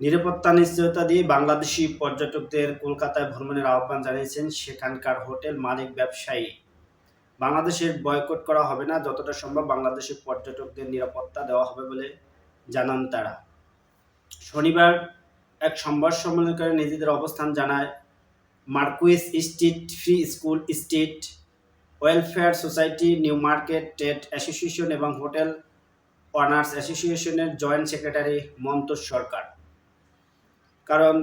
নিরাপত্তা নিশ্চয়তা দিয়ে বাংলাদেশি পর্যটকদের কলকাতায় ভ্রমণের আহ্বান জানিয়েছেন সেখানকার হোটেল মালিক ব্যবসায়ী। বাংলাদেশের বয়কট করা হবে না, যতটা সম্ভব বাংলাদেশের পর্যটকদের নিরাপত্তা দেওয়া হবে বলে জানান তারা। শনিবার এক সংবাদ সম্মেলন করে নিজেদের অবস্থান জানায় Marquis street, free school street, welfare society, new market trade association এবং হোটেল অনার্স অ্যাসোসিয়েশনের জয়েন্ট সেক্রেটারি মন্তোষ সরকার। কারণ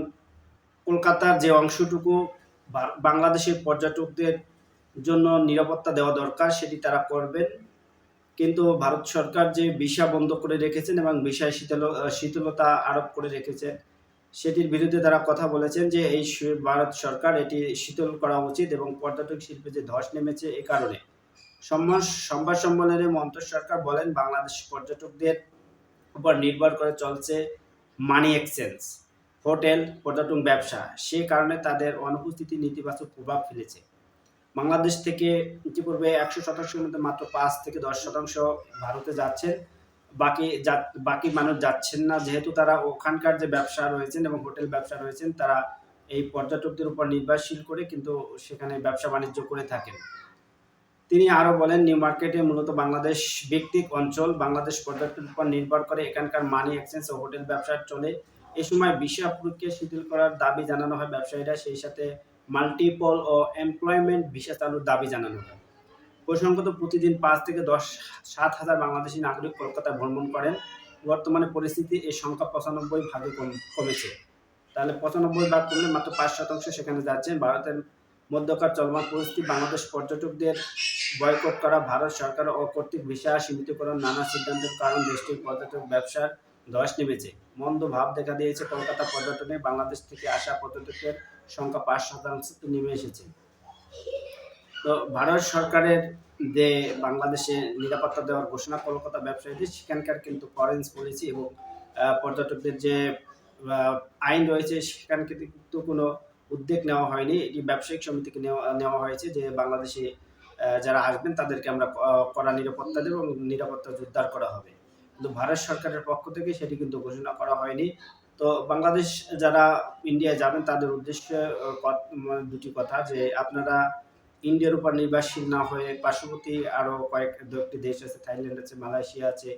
কলকাতার যে অংশটুকু বাংলাদেশের পর্যটকদের জন্য নিরাপত্তা দেওয়া দরকার, সেটি তারা করবেন। কিন্তু ভারত সরকার যে ভিসা বন্ধ করে রেখেছেন এবং ভিসায় শীতল শীতলতা আরোপ করে রেখেছেন, সেটির বিরুদ্ধে তারা কথা বলেছেন যে এই ভারত সরকার এটি শীতল করা উচিত এবং পর্যটক শিল্পে যে ধস নেমেছে এ কারণে। সংবাদ সম্মেলনে মন্তোষ সরকার বলেন, বাংলাদেশ পর্যটকদের উপর নির্ভর করে চলছে মানি এক্সচেঞ্জ হোটেল, পর্যটন ব্যবসা, সে কারণে তাদের অনুপস্থিতি নেতিবাচক প্রভাব ফেলেছে। বাংলাদেশ থেকে ইতিপূর্বে একশো শতাংশের মধ্যে মাত্র পাঁচ থেকে দশ শতাংশ ভারতে যাচ্ছেন। বাকি বাকি মানুষ যাচ্ছেন না, যেহেতু তারা ওখানকার যে ব্যবসা রয়েছেন এবং হোটেল ব্যবসা রয়েছেন, তারা এই পর্যটকদের উপর নির্ভরশীল করে কিন্তু সেখানে ব্যবসা বাণিজ্য করে থাকেন। তিনি আরও বলেন, নিউ মার্কেটে মূলত বাংলাদেশ ভিত্তিক অঞ্চল, বাংলাদেশ পর্যটনের উপর নির্ভর করে এখানকার মানি এক্সচেঞ্জ ও হোটেল ব্যবসা চলে। এ সময় ভিসা প্রক্রিয়া শিথিল করার দাবি জানানো হয় ব্যবসায়ীরা, সেই সাথে মাল্টিপল ও এমপ্লয়মেন্ট ভিসা চালুর দাবি জানানো হয়। প্রসঙ্গত, প্রতিদিন পাঁচ থেকে দশ, সাত হাজার বাংলাদেশি নাগরিক কলকাতায় ভ্রমণ করেন। বর্তমানে পরিস্থিতি এই সংখ্যা পঁচানব্বই ভাগে কম- কমেছে। তাহলে পঁচানব্বই ভাগ করলে মাত্র পাঁচ শতাংশ সেখানে যাচ্ছেন ভারতের মধ্যকার চলমান পরিস্থিতি, বাংলাদেশ পর্যটকদের বয়কট করা, ভারত সরকার ও কর্তৃক ভিসা সীমিতকরণ নানা সিদ্ধান্তের কারণ দেশটির পর্যটক ব্যবসার ধস নেমেছে মন্দ ভাব দেখা দিয়েছে কলকাতা পর্যটনে। বাংলাদেশ থেকে আসা পর্যটকের সংখ্যা পাঁচ শতাংশ নেমে এসেছে। তো ভারত সরকারের যে বাংলাদেশে নিরাপত্তা দেওয়ার ঘোষণা কলকাতা ব্যবসায়ীদের। সেখানকার কিন্তু ফরেন্স পলিসি এবং পর্যটকদের যে আইন রয়েছে সেখানে কিন্তু কোনো উদ্যোগ নেওয়া হয়নি। এটি ব্যবসায়িক সমিতিকে নেওয়া নেওয়া হয়েছে যে বাংলাদেশে যারা আসবেন তাদেরকে আমরা কড়া নিরাপত্তা দেব এবং নিরাপত্তা জোরদার করা হবে। কিন্তু ভারত সরকারের পক্ষ থেকে সেটি কিন্তু ঘোষণা করা হয়নি। তো বাংলাদেশ যারা ইন্ডিয়ায় যাবেন, তাদের উদ্দেশ্যে মানে দুটি কথা যে আপনারা ইন্ডিয়ার উপর নির্ভরশীল না হয়ে পার্শ্ববর্তী আরও কয়েক দু একটি দেশ আছে থাইল্যান্ড আছে মালয়েশিয়া আছে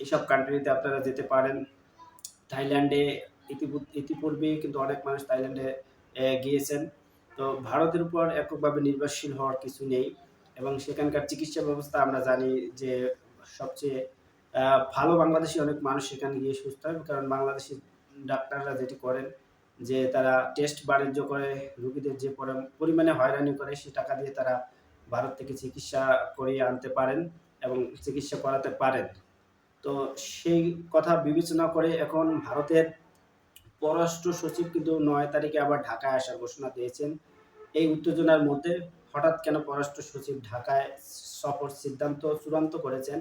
এইসব কান্ট্রিতে আপনারা যেতে পারেন। থাইল্যান্ডে ইতিপূ- ইতিপূর্বে কিন্তু অনেক মানুষ থাইল্যান্ডে গিয়েছেন। তো ভারতের উপর এককভাবে নির্ভরশীল হওয়ার কিছু নেই এবং সেখানকার চিকিৎসা ব্যবস্থা আমরা জানি যে সবচেয়ে ভালো বাংলাদেশি অনেক মানুষ সেখানে গিয়ে সুস্থ হয়, কারণ বাংলাদেশি ডাক্তাররা যেটি করেন যে তারা টেস্ট বাণিজ্য করে, রুগীদের যে পরিমাণে হয়রানি করে সে টাকা দিয়ে তারা ভারত থেকে চিকিৎসা করিয়ে আনতে পারেন এবং চিকিৎসা করাতে পারেন। তো সেই কথা বিবেচনা করে এখন ভারতের পররাষ্ট্র সচিব কিন্তু নয় তারিখে আবার ঢাকায় আসার ঘোষণা দিয়েছেন। এই উত্তেজনার মধ্যে হঠাৎ কেন পররাষ্ট্র সচিব ঢাকায় সফর সিদ্ধান্ত চূড়ান্ত করেছেন?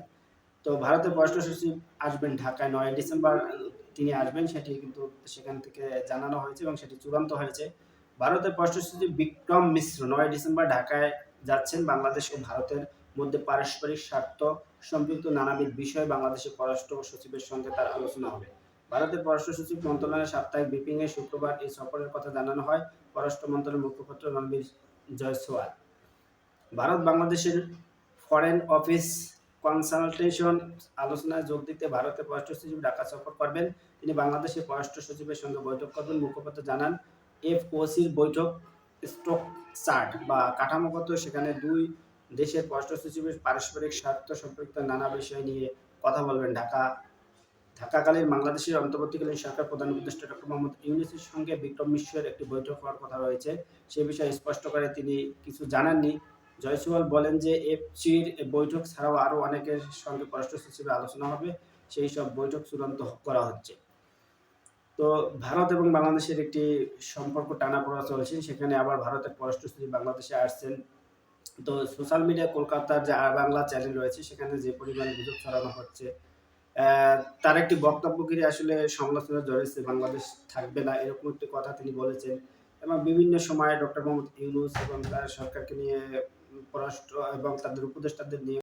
তো ভারতের পররাষ্ট্র সচিব আসবেন ঢাকায় নয় ডিসেম্বর, তিনি আসবেন, সেটি কিন্তু সেখান থেকে জানানো হয়েছে এবং সেটি চূড়ান্ত হয়েছে। ভারতের পররাষ্ট্র সচিব বিক্রম মিশ্র নয় ডিসেম্বর ঢাকায় যাচ্ছেন বাংলাদেশ ও ভারতের মধ্যে পারস্পরিক স্বার্থ সম্পৃক্ত নানাবিধ বিষয়ে বাংলাদেশের পররাষ্ট্র সচিবের সঙ্গে তার আলোচনা হবে। ভারতের পররাষ্ট্র সচিব মন্ত্রণালয়ের সাপ্তাহিক ব্রিফিংয়ে শুক্রবার এই সফরের কথা জানানো হয় পররাষ্ট্র মন্ত্রণালয়ের মুখপাত্র রণবীর জয়সওয়াল। ভারত বাংলাদেশের ফরেন অফিস কনসালটেশন আলোচনায় যোগ দিতে ভারতের পররাষ্ট্র সচিব ঢাকা সফর করবেন। তিনি বাংলাদেশের পররাষ্ট্র সচিবের সঙ্গে বৈঠক করবেন। মুখপাত্র জানান, এফওসির বৈঠক স্টক চার্ট বা কাঠামোগত সেখানে দুই দেশের পররাষ্ট্র সচিবের পারস্পরিক স্বার্থ সম্পর্কিত নানা বিষয় নিয়ে কথা বলবেন ঢাকা। ঢাকাকালীন বাংলাদেশের অন্তর্বর্তীকালীন সরকার প্রধান উপদেষ্টা ডক্টর মোহাম্মদ ইউনিসের সঙ্গে বিক্রম মিশ্রের একটি বৈঠক হওয়ার কথা রয়েছে। সে বিষয়ে স্পষ্ট করে তিনি কিছু জানাননি। জয়সওয়াল বলেন যে, এফসির বৈঠক ছাড়াও আরও অনেকের সঙ্গে পররাষ্ট্র সচিবের আলোচনা হবে। সেই সব বৈঠক চূড়ান্ত করা হচ্ছে। তো ভারত এবং বাংলাদেশের একটি সম্পর্ক টানাপোড়া চলছে। সেখানে আবার ভারতের পররাষ্ট্র সচিব বাংলাদেশে আসছেন। তো সোশ্যাল মিডিয়া কলকাতার যে আর বাংলা চ্যানেল রয়েছে, সেখানে যে পরিমাণ গুজব ছড়ানো হচ্ছে তার একটি বক্তব্য ঘিরে আসলে সমালোচনা জড়িয়েছে বাংলাদেশ থাকবে না, এরকম একটি কথা তিনি বলেছেন। এবং বিভিন্ন সময়ে ডক্টর মোহাম্মদ ইউনুস এবং তার সরকারকে নিয়ে পররাষ্ট্র এবং তাদের উপদেষ্টাদের নিয়ে